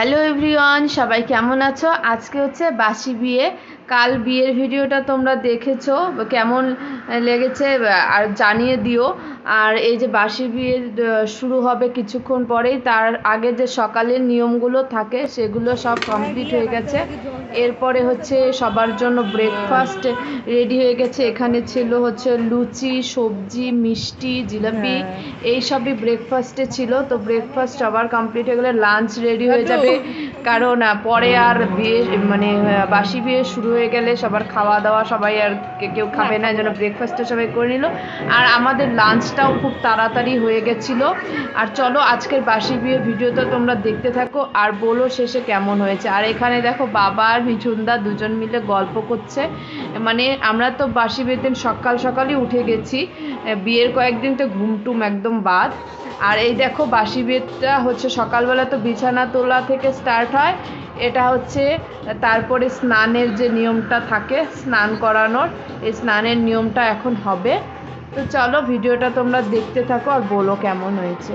Hello everyone সবাই কেমন আছো? আজকে হচ্ছে বাসি বিয়ে। কাল বিয়ের ভিডিওটা তোমরা দেখেছ। কেমন লেগেছে আর জানিয়ে দিও। আর এই যে বাসি বিয়ে শুরু হবে কিছুক্ষণ পরেই তার আগে যে সকালের নিয়মগুলো থাকে সেগুলো সব কমপ্লিট হয়ে গেছে। এরপরে হচ্ছে সবার জন্য ব্রেকফাস্ট রেডি হয়ে গেছে। এখানে ছিল হচ্ছে লুচি সবজি মিষ্টি জিলাপি এই সবই ব্রেকফাস্টে ছিল। তো ব্রেকফাস্ট সবার কমপ্লিট হয়ে গেলে লাঞ্চ রেডি হয়ে যাবে। কারণ পরে আর বিয়ে মানে বাসি বিয়ে শুরু হয়ে গেলে সবার খাওয়া দাওয়া সবাই আর কেউ খাবে না যেন ব্রেকফাস্টটা সবাই করে নিল। আর আমাদের লাঞ্চটাও খুব তাড়াতাড়ি হয়ে গেছিল। আর চলো আজকের বাসি বিয়ে ভিডিওটা তোমরা দেখতে থাকো আর বলো শেষে কেমন হয়েছে। আর এখানে দেখো বাবা আর মিঠুনদা দুজন মিলে গল্প করছে। মানে আমরা তো বাসি দিন সকাল সকালই উঠে গেছি। বিয়ের কয়েকদিন তো ঘুমটুম একদম বাদ। আর এই দেখো বাসি বিয়েটা হচ্ছে সকালবেলা তো বিছানা তোলা থেকে স্টার্ট হয়। এটা হচ্ছে তারপরে স্নানের যে নিয়মটা থাকে, স্নান করানোর, এই স্নানের নিয়মটা এখন হবে। তো চলো ভিডিওটা তোমরা দেখতে থাকো আর বলো কেমন হয়েছে।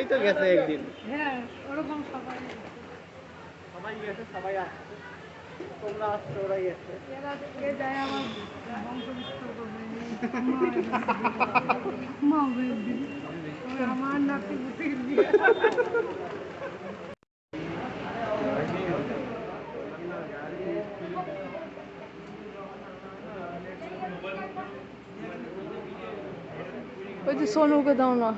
সবাই তো গেছে একদিন। হ্যাঁ ওরকম সবাই। সবাই গেছে সবাই আসছে তোমরা আসছো ওরা গেছে এরা এ যায় আমার বংশ বিস্তার করবে? মা হয়ে দিবি আমার নাতি পুতির বিয়ে। ওই যে সোনুকে দাও না।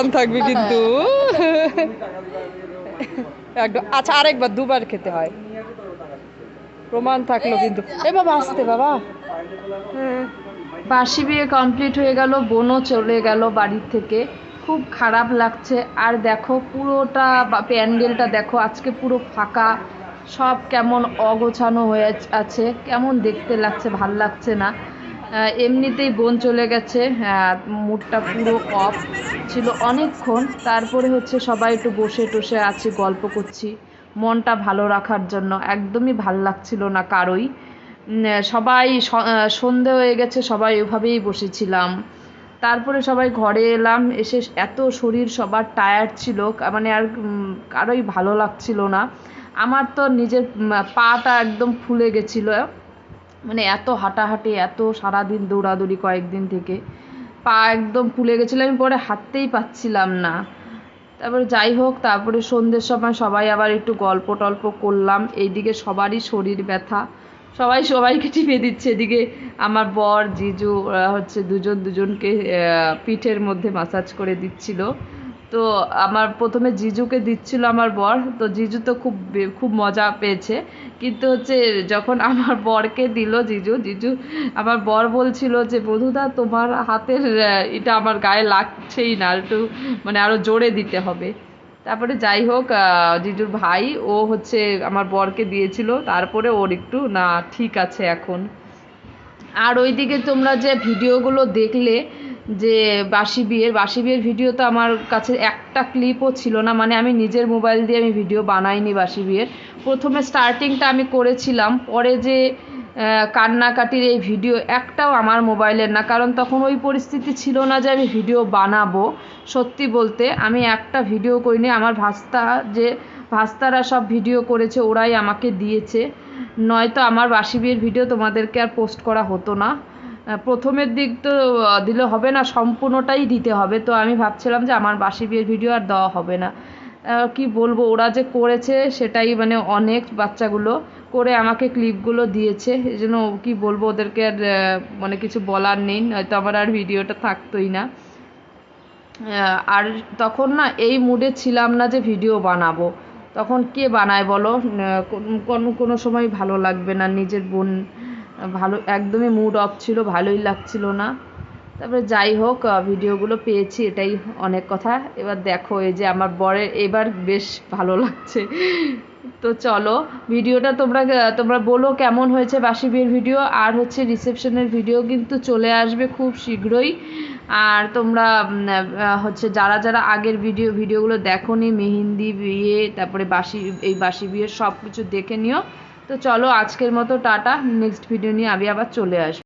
প্রমাণ থাকবে কিন্তু। আচ্ছা আরেকবার দুবার খেতে হয়। প্রমাণ থাকল কিন্তু। এ বাবা, আসতে বাবা। বাসি বিয়ে কমপ্লিট হয়ে গেল, বোনও চলে গেল বাড়ির থেকে। খুব খারাপ লাগছে। আর দেখো, পুরোটা প্যান্ডেলটা দেখো, আজকে পুরো ফাঁকা। সব কেমন অগোছানো হয়ে আছে। কেমন দেখতে লাগছে, ভালো লাগছে না। এমনিতেই বোন চলে গেছে মুডটা পুরো অফ ছিল অনেকক্ষণ। তারপরে হচ্ছে সবাই একটু বসে টসে আছি, গল্প করছি। মনটা ভালো রাখার জন্য, একদমই ভালো লাগছিল না কারোই। সবাই সন্ধে হয়ে গেছে, সবাই ওভাবেই বসেছিলাম। তারপরে সবাই ঘরে এলাম, এসে এত শরীর সবার টায়ার্ড ছিল মানে আর কারোই ভালো লাগছিল না। আমার তো নিজের পাটা একদম ফুলে গেছিল। মানে এত হাঁটাহাঁটি, এত সারাদিন দৌড়াদৌড়ি কয়েকদিন থেকে, পা একদম ফুলে গেছিল। আমি পরে হাঁটতেই পাচ্ছিলাম না। তারপরে যাই হোক, তারপরে সন্ধ্যের সময় সবাই আবার একটু গল্প টল্প করলাম। এইদিকে সবারই শরীর ব্যথা। সবাই সবাইকে টিপে দিচ্ছে, এদিকে আমার বর, জিজু, ওরা হচ্ছে দুজন দুজনকে পিঠের মধ্যে মাসাজ করে দিচ্ছিল। তো আমার প্রথমে জিজুকে দিচ্ছিল আমার বর, তো জিজু তো খুব খুব মজা পেয়েছে। কিন্তু হচ্ছে যখন আমার বরকে দিল জিজু জিজু আমার বর বলছিল যে বধুদা তোমার হাতের এটা আমার গায়ে লাগছেই না, একটু মানে আরও জোরে দিতে হবে। তারপরে যাই হোক জিজুর ভাই, ও হচ্ছে আমার বরকে দিয়েছিল। তারপরে ওর একটু, না, ঠিক আছে এখন। আর ওইদিকে তোমরা যে ভিডিওগুলো দেখলে যে বাসি বিয়ের বাসি বিয়ের ভিডিও তো আমার কাছে একটা ক্লিপও ছিল না মানে আমি নিজের মোবাইল দিয়ে আমি ভিডিও বানাইনি বাসি বিয়ের। প্রথমে স্টার্টিংটা আমি করেছিলাম, পরে যে কান্নাকাটির এই ভিডিও একটাও আমার মোবাইলের না, কারণ তখন ওই পরিস্থিতি ছিল না যে আমি ভিডিও বানাবো। সত্যি বলতে, আমি একটা ভিডিও করিনি, আমার ভাস্তা যে, ভাস্তারা সব ভিডিও করেছে, ওরাই আমাকে দিয়েছে। নয়তো আমার বাসি বিয়ের ভিডিও তোমাদেরকে আর পোস্ট করা হতো না। প্রথমের দিক তো দিলে হবে না, সম্পূর্ণটাই দিতে হবে। তো আমি ভাবছিলাম যে আমার বাসি বিয়ের ভিডিও আর দেওয়া হবে না। কি বলব, ওরা যে করেছে সেটাই মানে অনেক বাচ্চাগুলো করে আমাকে ক্লিপগুলো দিয়েছে। এই জন্য কী বলব, ওদেরকে আর মানে কিছু বলার নেই, নয়তো আমার আর ভিডিওটা থাকতোই না। আর তখন না এই মুডে ছিলাম না যে ভিডিও বানাবো। তখন কে বানায় বলো? কোন- কোনো কোনো সময় ভালো লাগবে না নিজের বোন ভালো, একদমই মুড অফ ছিল, ভালোই লাগছিল না। তারপরে যাই হোক ভিডিওগুলো পেয়েছি, এটাই অনেক কথা। এবার দেখো, এই যে আমার বরের, এবার বেশ ভালো লাগছে। তো চলো ভিডিওটা তোমরা তোমরা বলো কেমন হয়েছে বাসি বিয়ের ভিডিও আর হচ্ছে রিসেপশনের ভিডিও কিন্তু চলে আসবে খুব শীঘ্রই। আর তোমরা হচ্ছে যারা যারা আগের ভিডিও ভিডিওগুলো দেখো নি মেহেন্দি বিয়ে, তারপরে বাসি, এই বাসি বিয়ের সব কিছু দেখে নিও। তো চলো আজকের মতো টাটা নেক্সট ভিডিও নিয়ে আমি আবার চলে আসব।